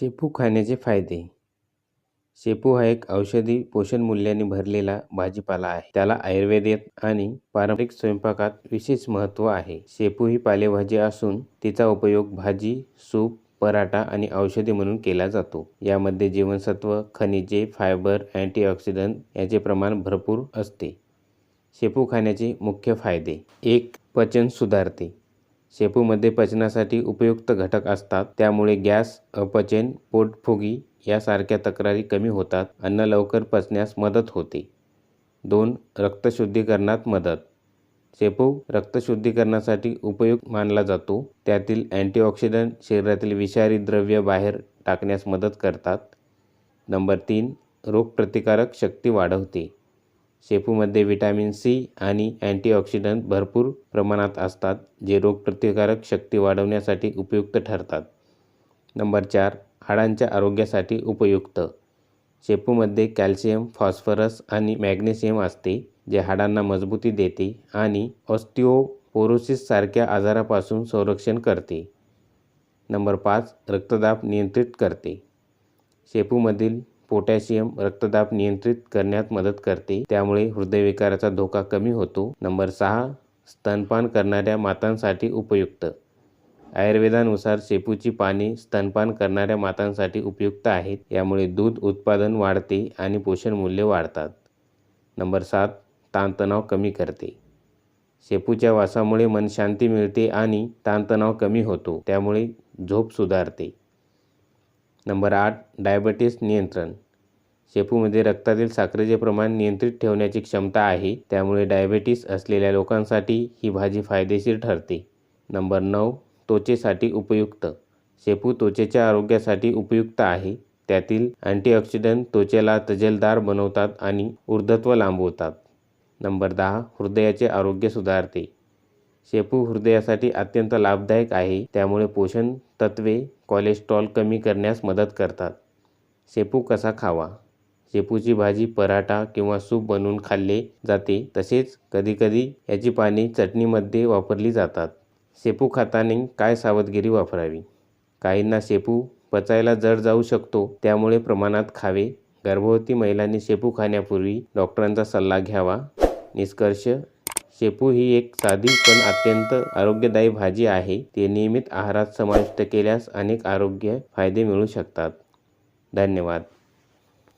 शेपू खाण्याचे फायदे. शेपू हा एक औषधी पोषण मूल्याने भरलेला भाजीपाला आहे. त्याला आयुर्वेदात आणि पारंपरिक स्वयंपाकात विशेष महत्त्व आहे. शेपू ही पालेभाजी असून तिचा उपयोग भाजी सूप पराठा आणि औषधी म्हणून केला जातो. यामध्ये जीवनसत्व खनिजे फायबर अँटीऑक्सिडंट याचे प्रमाण भरपूर असते. शेपू खाण्याचे मुख्य फायदे. एक पचन सुधारते. शेपूमध्ये पचनासाठी उपयुक्त घटक असतात. त्यामुळे गॅस अपचन पोटफुगी यासारख्या तक्रारी कमी होतात. अन्न लवकर पचण्यास मदत होते. दोन रक्तशुद्धीकरणात मदत. शेपू रक्तशुद्धीकरणासाठी उपयुक्त मानला जातो. त्यातील अँटीऑक्सिडंट शरीरातील विषारी द्रव्य बाहेर टाकण्यास मदत करतात. नंबर तीन रोगप्रतिकारक शक्ती वाढवते. शेपूमध्ये व्हिटॅमिन सी आणि अँटीऑक्सिडंट भरपूर प्रमाणात असतात जे रोगप्रतिकारक शक्ती वाढवण्यासाठी उपयुक्त ठरतात. नंबर चार हाडांच्या आरोग्यासाठी उपयुक्त. शेपूमध्ये कॅल्शियम फॉस्फरस आणि मॅग्नेशियम असते जे हाडांना मजबूती देते आणि ऑस्टिओपोरोसिससारख्या आजारापासून संरक्षण करते. नंबर पाच रक्तदाब नियंत्रित करते. शेपूमधील पोटॅशियम रक्तदाब नियंत्रित करण्यात मदत करते. त्यामुळे हृदयविकाराचा धोका कमी होतो. नंबर सहा स्तनपान करणाऱ्या मातांसाठी उपयुक्त. आयुर्वेदानुसार शेपूची पाने स्तनपान करणाऱ्या मातांसाठी उपयुक्त आहेत. यामुळे दूध उत्पादन वाढते आणि पोषण मूल्य वाढतात. नंबर सात ताणतणाव कमी करते. शेपूच्या वासामुळे मन शांती मिळते आणि ताणतणाव कमी होतो. त्यामुळे झोप सुधारते. नंबर आठ डायबेटीस नियंत्रण. शेपूमध्ये रक्तातील साखरेचे प्रमाण नियंत्रित ठेवण्याची क्षमता आहे त्यामुळे डायबेटीस असलेल्या लोकांसाठी ही भाजी फायदेशीर ठरते. नंबर नऊ त्वचेसाठी उपयुक्त. शेपू त्वचेच्या आरोग्यासाठी उपयुक्त आहे. त्यातील अँटीऑक्सिडंट त्वचेला तजेलदार बनवतात आणि ऊर्ध्वत्व लांबवतात. नंबर दहा हृदयाचे आरोग्य सुधारते. शेपू हृदयासाठी अत्यंत लाभदायक आहे त्यामुळे पोषण तत्वे कोलेस्ट्रॉल कमी करण्यास मदत करतात. शेपू कसा खावा? शेपूची भाजी पराठा किंवा सूप बनवून खाल्ले जाते तसेच कधीकधी याची पाने चटणीमध्ये वापरली जातात. शेपू खाताना काय सावधगिरी वापरावी? काहींना शेपू पचायला जड जाऊ शकतो त्यामुळे प्रमाणात खावे. गर्भवती महिलांनी शेपू खाण्यापूर्वी डॉक्टरांचा सल्ला घ्यावा. निष्कर्ष शेपू ही एक साधी पण अत्यंत आरोग्यदायी भाजी आहे. ते नियमित आहारात समाविष्ट केल्यास अनेक आरोग्य फायदे मिळू शकतात. धन्यवाद.